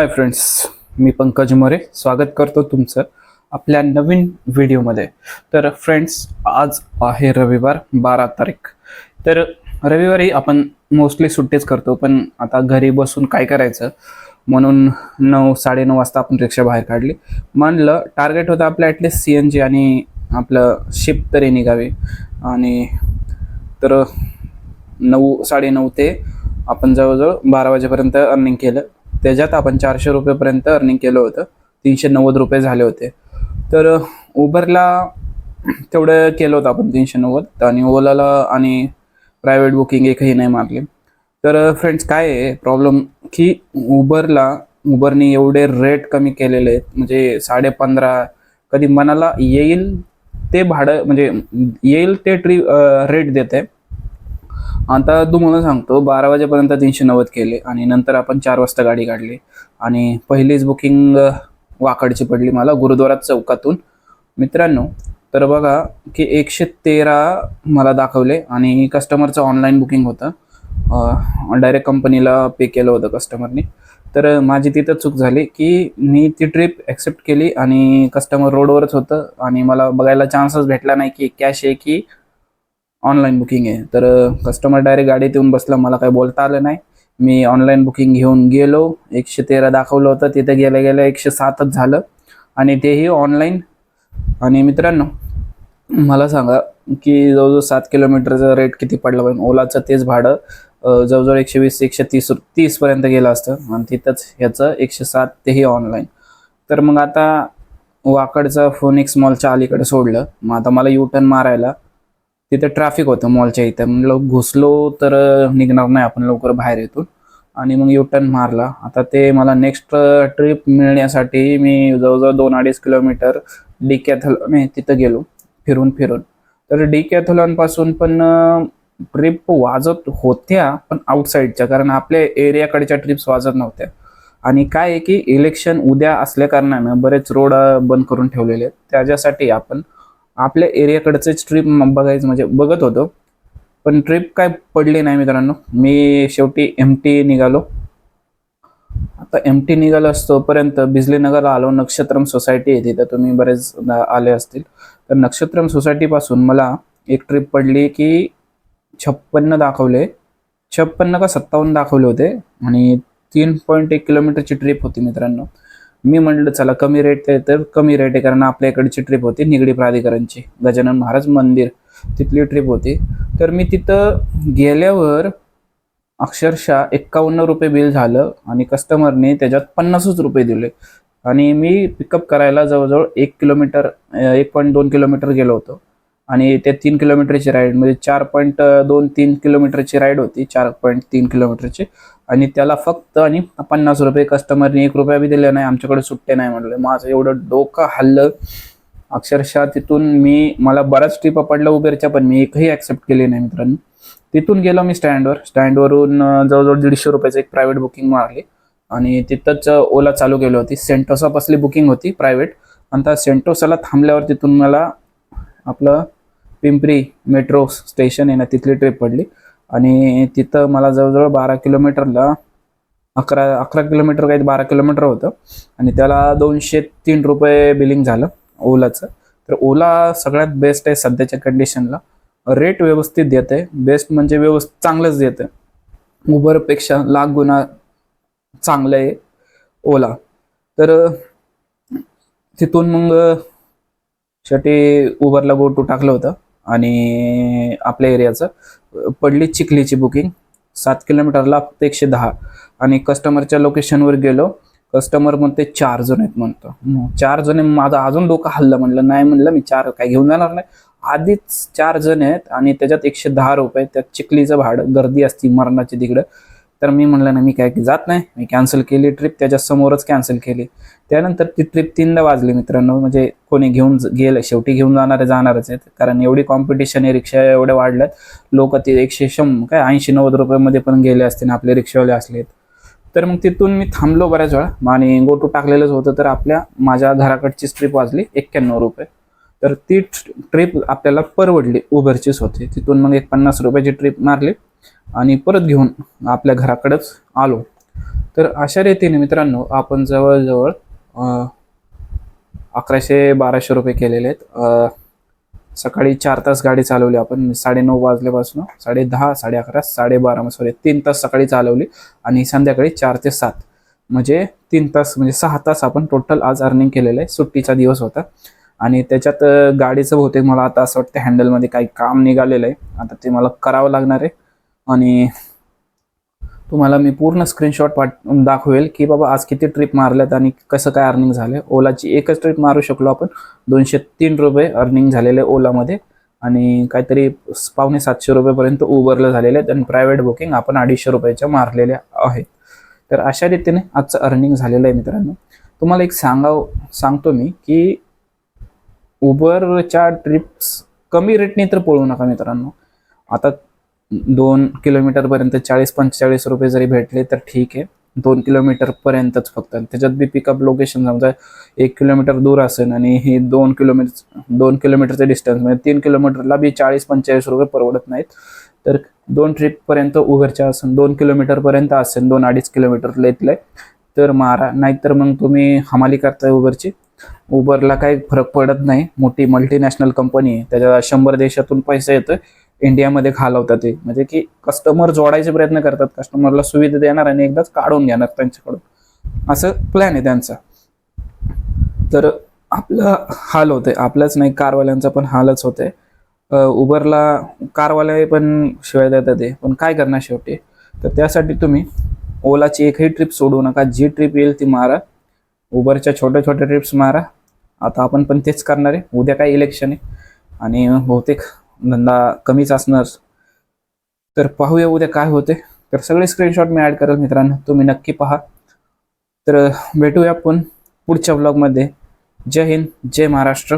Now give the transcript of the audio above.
हाय friends मी पंकज मोरे. स्वागत करतो तुमचं आपल्या नवीन व्हिडिओमध्ये. तर फ्रेंड्स आज आहे रविवार बारा तारीख. तर रविवारी आपण मोस्टली सुट्टीच करतो पण आता घरी बसून काय करायचं? म्हणून नऊ साडेनऊ वाजता आपण रिक्षा बाहेर काढली. म्हणलं टार्गेट होतं आपलं ॲटलिस्ट सी एन जी आणि आपलं शिप तरी निघावी. आणि तर नऊ साडेनऊ ते आपण जवळजवळ बारा वाजेपर्यंत अर्निंग केलं. त्याच्यात आपण चारशे रुपयेपर्यंत अर्निंग केलं होतं. तीनशे नव्वद रुपये झाले होते. तर उबरला तेवढं केलं होतं आपण तीनशे नव्वद. आणि ओलाला आणि प्रायव्हेट बुकिंग एकही नाही मारली. तर फ्रेंड्स काय आहे? प्रॉब्लेम की उबरला उबरने एवढे रेट कमी केलेले आहेत. म्हणजे साडे पंधरा कधी मनाला येईल ते भाडं म्हणजे येईल ते ट्री रेट देते. आता तुम्हाला सांगतो बारा वाजेपर्यंत तीनशे नव्वद केले आणि नंतर आपण चार वाजता गाडी काढली. आणि पहिलीच बुकिंग वाकडची पडली मला गुरुद्वारा चौकातून. मित्रांनो तर बघा की एकशे तेरा मला दाखवले आणि कस्टमरचं ऑनलाईन बुकिंग होतं. डायरेक्ट कंपनीला पे केलं होतं कस्टमरनी तर माझी तिथं चूक झाली की मी ती ट्रिप ॲक्सेप्ट केली आणि कस्टमर रोडवरच होतं आणि मला बघायला चान्सच भेटला नाही की कॅश आहे की ऑनलाईन बुकिंग आहे. तर कस्टमर डायरेक्ट गाडीत येऊन बसला मला काही बोलता आलं नाही. मी ऑनलाईन बुकिंग घेऊन गेलो. एकशे तेरा दाखवलं होतं. तिथे गेल्या गेल्या एकशे सातच झालं. आणि तेही ऑनलाईन आणि मित्रांनो मला सांगा की जवळजवळ सात किलोमीटरचं रेट किती पडला पाहिजे? ओलाचं तेच भाडं जवळजवळ एकशे वीस एकशे तीस तीसपर्यंत गेलं असतं. आणि तिथंच ह्याचं एकशे सात तेही ऑनलाईन तर मग आता वाकडचं फोनिक्स मॉलच्या अलीकडे सोडलं. मग आता मला यू टर्न मारायला. तिथे ट्रॅफिक होतं मॉलच्या इथं. म्हणलं घुसलो तर निघणार नाही आपण लवकर बाहेर येतो आणि मग यू टर्न मारला. आता ते मला नेक्स्ट ट्रिप मिळण्यासाठी मी जवळजवळ दोन अडीच किलोमीटर डी कॅथलॉन तिथं गेलो. फिरून फिरून. तर डी कॅथलॉनपासून पण ट्रिप वाजत होत्या पण आउटसाईडच्या कारण आपल्या एरियाकडच्या ट्रिप्स वाजत नव्हत्या. आणि काय आहे की इलेक्शन उद्या असल्या कारणानं बरेच रोड बंद करून ठेवलेले आहेत. त्याच्यासाठी आपण आपल्या एरियाकडचेच ट्रिप बघायचं म्हणजे बघत होतो. पण ट्रिप काय पडली नाही मित्रांनो. मी शेवटी एम टी निघालो. आता एम टी निघालो असतोपर्यंत बिजलीनगरला आलो. नक्षत्रम सोसायटी आहे तिथं तुम्ही बरेच आले असतील. तर नक्षत्रम सोसायटीपासून मला एक ट्रिप पडली की छप्पन्न दाखवले. छप्पन्न का सत्तावन्न दाखवले होते. आणि तीन पॉईंट एक किलोमीटरची ट्रिप होती मित्रांनो. मी म्हटलं चला कमी रेट तर कमी रेट आहे कारण आपल्या इकडची ट्रिप होती निगडी प्राधिकरणची गजानन महाराज मंदिर. तिथली ट्रिप होती. तर मी तिथं गेल्यावर अक्षरशः एक्कावन्न रुपये बिल झालं आणि कस्टमरने त्याच्यात पन्नासच रुपये दिले. आणि मी पिकअप करायला जवळजवळ एक किलोमीटर एक पॉईंट दोन किलोमीटर गेलो होतो. आणि त्या तीन किलोमीटरची राईड म्हणजे चार पॉईंट दोन तीन किलोमीटरची राईड होती चार पॉईंट तीन किलोमीटरची. आणि त्याला फक्त आणि पन्नास रुपये कस्टमरने एक रुपया बी दिले नाही आमच्याकडे सुट्टे नाही म्हणले. माझं एवढं डोकं हल्लं अक्षरशः तिथून मी मला बऱ्याच ट्रिप पडल्या उबेरच्या पण मी एकही ॲक्सेप्ट केली नाही मित्रांनो. तिथून गेलो मी स्टँडवर स्टँडवरून जवळजवळ दीडशे रुपयाचं एक प्रायव्हेट बुकिंग मारली. आणि तिथंच ओला चालू केली होती. सेंटोसापासली बुकिंग होती प्रायव्हेट आणि त्या सेंटोसाला थांबल्यावर तिथून मला आपलं पिंपरी मेट्रो स्टेशन आहे ना तिथली ट्रिप पडली. आणि तिथं मला जवळजवळ बारा किलोमीटरला अकरा अकरा किलोमीटर काही बारा किलोमीटर होतं. आणि त्याला दोनशे तीन रुपये बिलिंग झालं ओलाचं. तर ओला सगळ्यात बेस्ट आहे सध्याच्या कंडिशनला रेट व्यवस्थित देते बेस्ट म्हणजे व्यवस्थित चांगलंच देते उबरपेक्षा लाख गुणा चांगलं आहे ओला. तर तिथून मग शेवटी उबरला गो टाकलं होतं. आणि आपल्या एरियाचं पडली चिखलीची बुकिंग. सात किलोमीटरला फक्त एकशे दहा. आणि कस्टमरच्या लोकेशनवर गेलो. कस्टमर म्हणते चार जण आहेत म्हणतो. चार जण माझं अजून डोकं हल्लं म्हणलं नाही म्हणलं मी चार काय घेऊन जाणार नाही. आधीच चार जण आहेत आणि त्याच्यात एकशे दहा रुपये त्यात चिखलीचं भाडं गर्दी असती मरणाची तिकडं. तर मी म्हणलं ना मी काय जात नाही. मी कॅन्सल केली ट्रिप त्याच्या समोरच कॅन्सल केली. त्यानंतर ती ट्रिप तीनदा वाजली मित्रांनो. म्हणजे कोणी घेऊन गेलं शेवटी घेऊन जाणारे जाणारच आहेत. कारण एवढी कॉम्पिटिशन आहे रिक्षा एवढ्या वाढल्यात. लोक ते एकशे शं काय ऐंशी नव्वद रुपयामध्ये पण गेले असते ना आपले रिक्षावाले असलेत तर मग तिथून मी थांबलो बऱ्याच वेळा. आणि गोटू टाकलेलंच होतं. तर आपल्या माझ्या घराकडचीच ट्रिप वाजली. एक्क्याण्णव रुपये. तर ती ट्रिप आपल्याला परवडली. उबरचीच होती. तिथून मग एक पन्नास रुपयाची ट्रिप मारली. आणि परत घेऊन आपल्या घराकडेच आलो. तर अशा रीतीने मित्रांनो आपण जवळजवळ अकराशे बाराशे रुपये केलेले आहेत. सकाळी चार तास गाडी चालवली आपण. साडेनऊ वाजल्यापासून साडे दहा साडे अकरा साडेबारा सॉरी तीन तास सकाळी चालवली आणि संध्याकाळी चार ते सात. म्हणजे तीन तास म्हणजे सहा तास आपण टोटल आज अर्निंग केलेलं आहे. सुट्टीचा दिवस होता. आणि त्याच्यात गाडीचं बहुतेक मला आता असं वाटतं हँडलमध्ये काही काम निघालेलं आहे. आता ते मला करावं लागणार आहे. आणि तुम्हाला मी पूर्ण स्क्रीनशॉट पाठ दाखवेल की बाबा आज किती ट्रिप मारल्यात आणि कसं काय अर्निंग झालं. ओलाची एकच ट्रिप मारू शकलो आपण. दोनशे तीन रुपये अर्निंग झालेले ओलामध्ये. आणि काहीतरी पावणे सातशे रुपयेपर्यंत उबरला झालेले. आहेत आणि प्रायव्हेट बुकिंग आपण अडीचशे रुपयाच्या मारलेल्या आहेत. तर अशा रीतीने आजचं अर्निंग झालेलं आहे मित्रांनो. तुम्हाला एक सांगाव सांगतो मी की उबरच्या ट्रिप्स कमी रेटने तर पळू नका मित्रांनो. आता दोन किलोमीटरपर्यंत चाळीस पंचेचाळीस रुपये जरी भेटले तर ठीक आहे. दोन किलोमीटरपर्यंतच फक्त. त्याच्यात बी पिकअप लोकेशन समजा एक किलोमीटर दूर असेल आणि हे दोन किलोमीटर दोन किलोमीटरचे डिस्टन्स म्हणजे तीन किलोमीटरला बी चाळीस पंचेचाळीस रुपये परवडत नाहीत. तर दोन ट्रिपपर्यंत उबरच्या असेल दोन किलोमीटरपर्यंत असेल दोन अडीच किलोमीटर लेतलंय तर मारा. नाहीतर मग तुम्ही हमाली करताय उबरची. उबरला काही फरक पडत नाही. मोठी मल्टीनॅशनल कंपनी आहे. त्याच्या शंभर देशातून पैसे येतोय. इंडियामध्ये घालवतात ते. म्हणजे की कस्टमर जोडायचे प्रयत्न करतात. कस्टमरला सुविधा देणार आणि एकदाच काढून घेणार त्यांच्याकडून. असं प्लॅन आहे त्यांचा. तर आपलं हाल होते आपलाच नाही कारवाल्यांचा पण हालच होते उबरला कारवाले पण शिवाय देतात ते. पण काय करणार शेवटी? तर त्यासाठी तुम्ही ओलाची एकही ट्रिप सोडू नका. जी ट्रिप येईल ती मारा. उबरच्या छोट्या छोट्या ट्रिप्स मारा. आता आपण पण तेच करणार आहे. उद्या काय इलेक्शन आहे. आणि बहुतेक धंदा कमीच असणार. तर पाहूया उद्या काय होते. तर सगळे स्क्रीनशॉट मी ॲड करेल मित्रांनो. तुम्ही नक्की पहा. तर भेटूया आपण पुढच्या ब्लॉगमध्ये जय हिंद जय महाराष्ट्र.